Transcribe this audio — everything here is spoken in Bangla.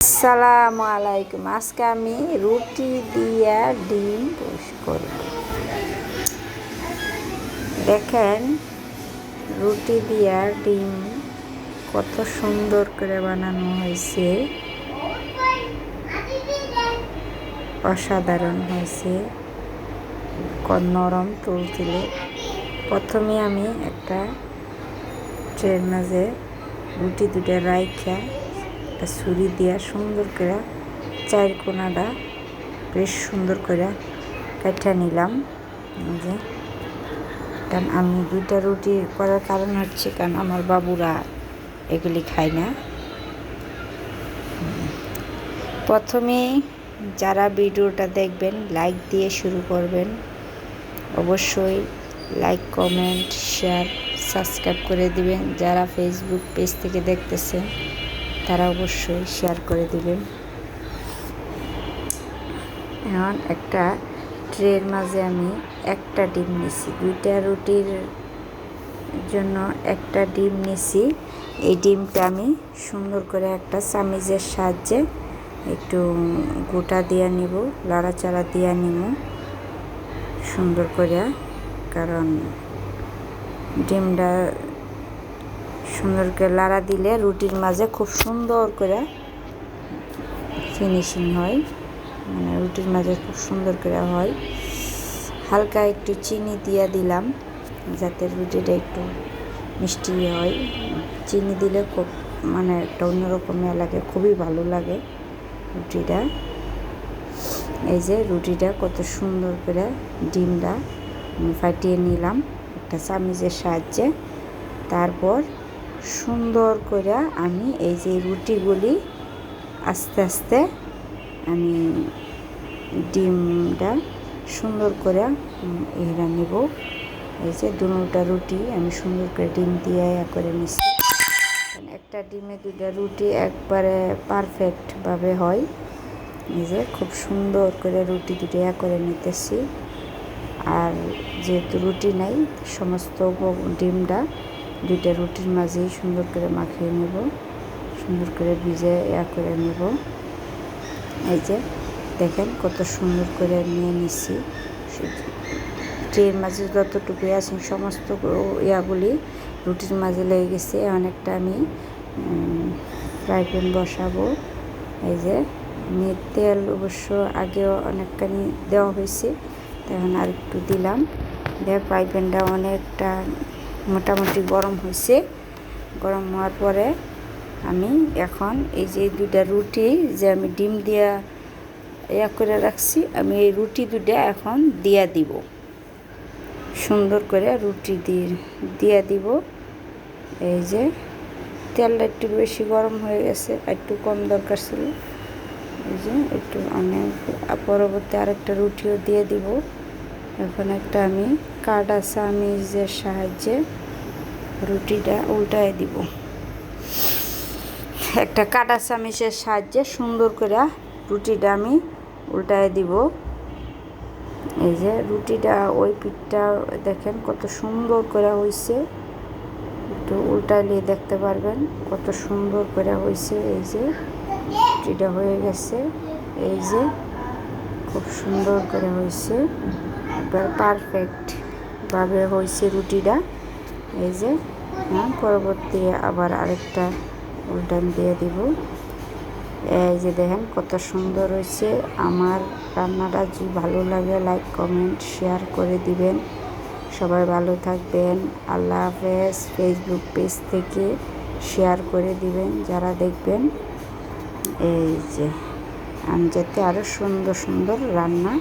আসসালামু আলাইকুম। আজকে আমি রুটি দিয়া ডিম পোষ করব। দেখেন, রুটি দিয়া ডিম কত সুন্দর করে বানানো হয়েছে। অসাধারণ হয়েছে। নরম তুলতুলে প্রথমে আমি একটা ট্রের মাঝে রুটি দুটা রাইখা একটা ছুরি দিয়া সুন্দর করে চার কোনাটা বেশ সুন্দর করে কাটা নিলাম। যে, কারণ আমি দুইটা রুটি করার কারণ হচ্ছে, কারণ আমার বাবুরা এগুলি খায় না। প্রথমে যারা ভিডিওটা দেখবেন লাইক দিয়ে শুরু করবেন। অবশ্যই লাইক কমেন্ট শেয়ার সাবস্ক্রাইব করে দিবেন, যারা ফেসবুক পেজ থেকে দেখতেছেন। তারা অবশ্যই শেয়ার করে দিবেন এখন একটা ট্রের মাঝে আমি একটা ডিম নিছি। দুইটা রুটির জন্য একটা ডিম নিছি। এই ডিমটা আমি সুন্দর করে একটা চামিজের সাহায্যে একটু গোটা দিয়ে নিব, লাড়াচাড়া দিয়ে নিব। সুন্দর করে, কারণ ডিমটা সুন্দর করে লাড়া দিলে রুটির মাঝে খুব সুন্দর করে ফিনিশিং হয়। মানে রুটির মাঝে খুব সুন্দর করে হয়। হালকা একটু চিনি দিয়ে দিলাম, যাতে রুটিটা একটু মিষ্টি হয়। চিনি দিলে খুব মানে একটা অন্যরকম ইয়ে লাগে, খুবই ভালো লাগে রুটিটা। এই যে রুটিটা কত সুন্দর করে ডিমটা ফাটিয়ে নিলাম একটা চামিচের সাহায্যে। তারপর সুন্দর করে আমি এই যে রুটিগুলি আস্তে আস্তে আমি ডিমটা সুন্দর করে এরা নেব। এই যে দুটা রুটি আমি সুন্দর করে ডিম দিয়ে করে নিচ্ছি। একটা ডিমে দুটা রুটি একবারে পারফেক্টভাবে হয়। এই যে খুব সুন্দর করে রুটি দুটো করে নিতেছি। আর যেহেতু রুটি নাই, সমস্ত ডিমটা দুইটা রুটির মাঝেই সুন্দর করে মাখিয়ে নেব, সুন্দর করে ভিজে ইয়া করে নেব। এই যে দেখেন কত সুন্দর করে নিয়ে নিচ্ছি ট্রের মাঝে যতটুকু আছে সমস্ত ইয়াগুলি রুটির মাঝে লেগে গেছে, অনেকটা আমি ফ্রাই প্যান বসাবো। এই যে তেল অবশ্য আগেও অনেকখানি দেওয়া হয়েছে তখন আর একটু দিলাম। দিয়ে ফ্রাই প্যানটা অনেকটা মোটামুটি গরম হয়েছে। গরম হওয়ার পরে আমি এখন এই যে দুইটা রুটি যে আমি ডিম দিয়া ইয়া করে রাখছি, আমি এই রুটি দুটা এখন দিয়া দিব। সুন্দর করে রুটি দিয়ে, দিয়া দিব। এই যে তেলটা একটু বেশি গরম হয়ে গেছে একটু কম দরকার ছিল। এই যে একটু অনেক পরবর্তী আরেকটা রুটিও দিয়ে দিব। এখন একটা আমি কাটা চামিজের সাহায্যে রুটিটা উল্টায় দিব। একটা কাটা চামিচের সাহায্যে সুন্দর করে রুটিটা আমি উল্টায় দিব। এই যে রুটিটা, ওই পিঠটা দেখেন কত সুন্দর করে হয়েছে একটু উল্টাইলে দেখতে পারবেন কত সুন্দর করে হয়েছে এই যে রুটিটা হয়ে গেছে। এই যে খুব সুন্দর করে হয়েছে একবার পারফেক্টভাবে হয়েছে রুটিটা। এই যে হ্যাঁ পরবর্তী আবার আরেকটা উল্টান দিয়ে দিব। এই যে দেখেন কত সুন্দর হয়েছে। আমার রান্নাটা যদি ভালো লাগে লাইক কমেন্ট শেয়ার করে দিবেন। সবাই ভালো থাকবেন। আল্লাহ হাফেজ। ফেসবুক পেজ থেকে শেয়ার করে দিবেন যারা দেখবেন। এই যে, আমি যাতে আরও সুন্দর সুন্দর রান্না